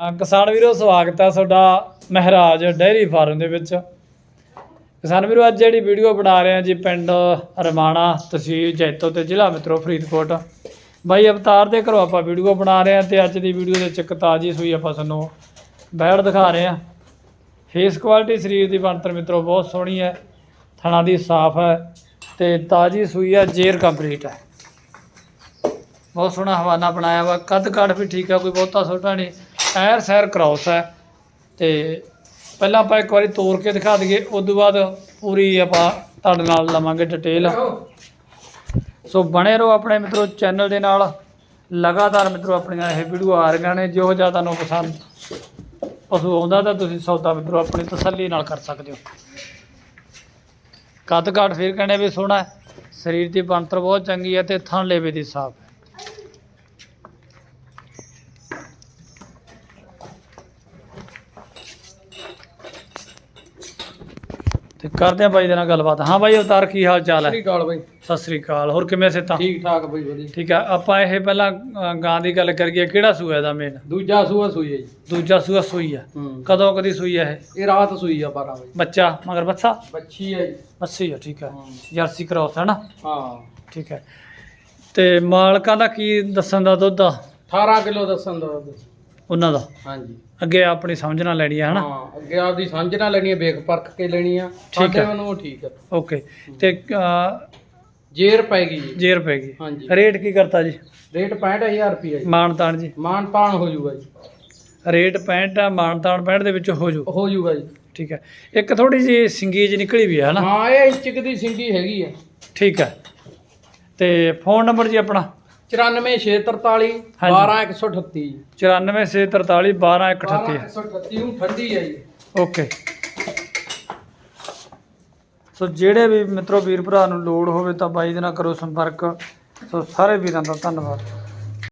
ਅ, ਕਿਸਾਨ ਵੀਰੋ ਸਵਾਗਤ ਹੈ ਤੁਹਾਡਾ ਮਹਿਰਾਜ ਡੇਅਰੀ ਫਾਰਮ ਦੇ ਵਿੱਚ। ਕਿਸਾਨ ਵੀਰੋ ਅੱਜ ਜਿਹੜੀ ਵੀਡੀਓ ਬਣਾ ਰਹੇ ਹਾਂ ਜੀ ਪਿੰਡ ਰਮਾਣਾ ਤਹਿਸੀਲ ਜੈਤੋ ਤੇ ਜ਼ਿਲ੍ਹਾ ਮਿੱਤਰੋ ਫਰੀਦਕੋਟ। ਬਾਈ ਅਵਤਾਰ ਦੇ ਘਰੋਂ ਆਪਾਂ ਵੀਡੀਓ ਬਣਾ ਰਹੇ ਹਾਂ ਤੇ ਅੱਜ ਦੀ ਵੀਡੀਓ ਦੇ ਵਿੱਚ ਇੱਕ ਤਾਜੀ ਸੂਈ ਆਪਾਂ ਤੁਹਾਨੂੰ ਬੈੜ ਦਿਖਾ ਰਹੇ ਹਾਂ। ਫੇਸ ਕੁਆਲਿਟੀ ਸਰੀਰ ਦੀ ਬਣਤਰ ਮਿੱਤਰੋ ਬਹੁਤ ਸੋਹਣੀ ਹੈ ਥਣਾ ਦੀ ਸਾਫ਼ ਹੈ ਤੇ ਤਾਜੀ ਸੂਈ ਹੈ ਜੇਰ ਕੰਪਲੀਟ ਹੈ। ਬਹੁਤ ਸੋਹਣਾ ਹਵਾਨਾ ਬਣਾਇਆ ਵਾ ਕੱਦ ਕਾਠ ਵੀ ਠੀਕ ਹੈ ਕੋਈ ਬਹੁਤਾ ਛੋਟਾ ਨਹੀਂ। ਐਰ ਸੈਰ ਕ੍ਰਾਸ ਹੈ ਤੇ ਪਹਿਲਾਂ ਆਪਾਂ ਇੱਕ ਵਾਰੀ ਤੋੜ ਕੇ ਦਿਖਾ ਦਈਏ, ਉਸ ਤੋਂ ਬਾਅਦ ਪੂਰੀ ਆਪਾਂ ਤੁਹਾਡੇ ਨਾਲ ਲਵਾਂਗੇ ਡਿਟੇਲ ਸੋ ਬਣੇ ਰਹੋ ਆਪਣੇ ਮਿੱਤਰੋ ਚੈਨਲ ਦੇ ਨਾਲ। ਲਗਾਤਾਰ ਮਿੱਤਰੋ ਆਪਣੀਆਂ ਇਹ ਵੀਡੀਓ ਆ ਰਹੀਆਂ ਨੇ, ਜੋ ਜ਼ਿਆਦਾ ਤੁਹਾਨੂੰ ਪਸੰਦ ਪਸ਼ੂ ਆਉਂਦਾ ਤਾਂ ਤੁਸੀਂ ਸੌਦਾ ਮਿੱਤਰੋ ਆਪਣੀ ਤਸੱਲੀ ਨਾਲ ਕਰ ਸਕਦੇ ਹੋ। ਕੱਦ ਕਾਠ ਫਿਰ ਕਹਿੰਦੇ ਵੀ ਸੋਹਣਾ ਸਰੀਰ ਦੀ ਬਣਤਰ ਬਹੁਤ ਚੰਗੀ ਹੈ ਤੇ ਥਣ ਲੇਵੇ ਦੀ ਸਾਫ਼ ਤੇ ਕਰਦੇ ਆ ਬਾਈ ਦੇ ਨਾਲ ਗੱਲਬਾਤ। ਹਾਂ ਬਾਈ ਅਵਤਾਰ ਕੀ ਹਾਲ ਚਾਲ ਹੈ? ਸ੍ਰੀ ਅਕਾਲ ਬਾਈ। ਸਤਿ ਸ੍ਰੀ ਅਕਾਲ। ਹੋਰ ਕਿਵੇਂ ਸਿੱਤਾ ਠੀਕ ਠਾਕ ਬਾਈ ਵਧੀਆ। ਠੀਕ ਹੈ ਆਪਾਂ ਇਹ ਪਹਿਲਾਂ ਅ, ਗਾਂ ਦੀ ਗੱਲ ਕਰੀਏ ਕਿਹੜਾ ਸੂਆ ਦਾ ਮੇਨ ਦੂਜਾ ਸੂਆ ਸੂਈ ਹੈ ਜੀ। ਦੂਜਾ ਸੂਆ ਸੂਈ ਆ। ਹੂੰ। ਕਦੋਂ ਕਦੀ ਸੂਈ ਆ ਇਹ? ਇਹ ਰਾਤ ਸੂਈ ਆ 12 ਵਜੇ। ਬੱਚਾ ਮਗਰ ਬੱਚਾ ਬੱਚੀ ਹੈ ਜੀ। ਅੱਸੀ ਆ ਠੀਕ ਹਾਂ। ਜਰਸੀ ਕ੍ਰਾਸ ਹੈ ਨਾ? ਹਾਂ। ਠੀਕ ਹੈ ਤੇ ਮਾਲਕਾਂ ਦਾ ਕੀ ਦੱਸਣ ਦਾ ਦੁੱਧ ਆ? 18 ਕਿਲੋ ਦੱਸਣ ਦਾ ਦੁੱਧ। ਉਹਨਾਂ ਦਾ। ਹਾਂਜੀ। ਅੱਗੇ ਆਪਣੀ ਸਮਝ ਨਾਲ ਲੈਣੀ ਹੈ ਹਨਾ? ਹਾਂ ਅੱਗੇ ਆਪਦੀ ਸਮਝ ਨਾਲ ਲੈਣੀ ਹੈ ਵੇਖ ਪਰਖ ਕੇ ਲੈਣੀ ਆ। ਠੀਕ ਸਾਡੇ ਹੈ। ਵੱਲੋਂ ਠੀਕ ਹੈ ਓਕੇ। ਤੇ ਜੇਰ ਪੈਗੀ ਜੀ। ਜੇਰ ਪੈ ਗਈ। ਹਾਂਜੀ। ਰੇਟ ਕੀ ਕਰਤਾ ਜੀ? ਰੇਟ 65000 ਰੁਪਏ ਜੀ। ਮਾਨ ਤਾਨ ਜੀ। ਮਾਨ ਤਾਨ ਹੋ ਜਾਊਗਾ ਜੀ। ਰੇਟ 65 ਆ ਮਾਨ ਤਾਨ 65 ਦੇ ਵਿੱਚ ਹੋ ਜੂ। ਹੋ ਜਾਊਗਾ ਜੀ। ਠੀਕ ਹੈ ਇੱਕ ਥੋੜੀ ਜੀ ਸਿੰਗੀ ਜੀ ਨਿਕਲੀ ਵੀ ਹੈ ਹਨਾ? ਹਾਂ ਇਹ ਇੰਚਕ ਦੀ ਸਿੰਗੀ ਹੈਗੀ ਆ। ਠੀਕ ਹੈ ਤੇ ਫੋਨ ਨੰਬਰ ਜੀ ਆਪਣਾ? 94643 ਹਾਂਜੀ। 12138 94643 12138 12138 ਨੂੰ ਠੰਡੀ ਹੈ ਜੀ। ਓਕੇ। ਸੋ ਜਿਹੜੇ ਵੀ ਮਿੱਤਰੋ ਵੀਰ ਭਰਾ ਨੂੰ ਲੋੜ ਹੋਵੇ ਤਾਂ ਬਾਈ ਦੇ ਨਾਲ ਕਰੋ ਸੰਪਰਕ। ਸੋ ਸਾਰੇ ਵੀਰਾਂ ਦਾ ਧੰਨਵਾਦ।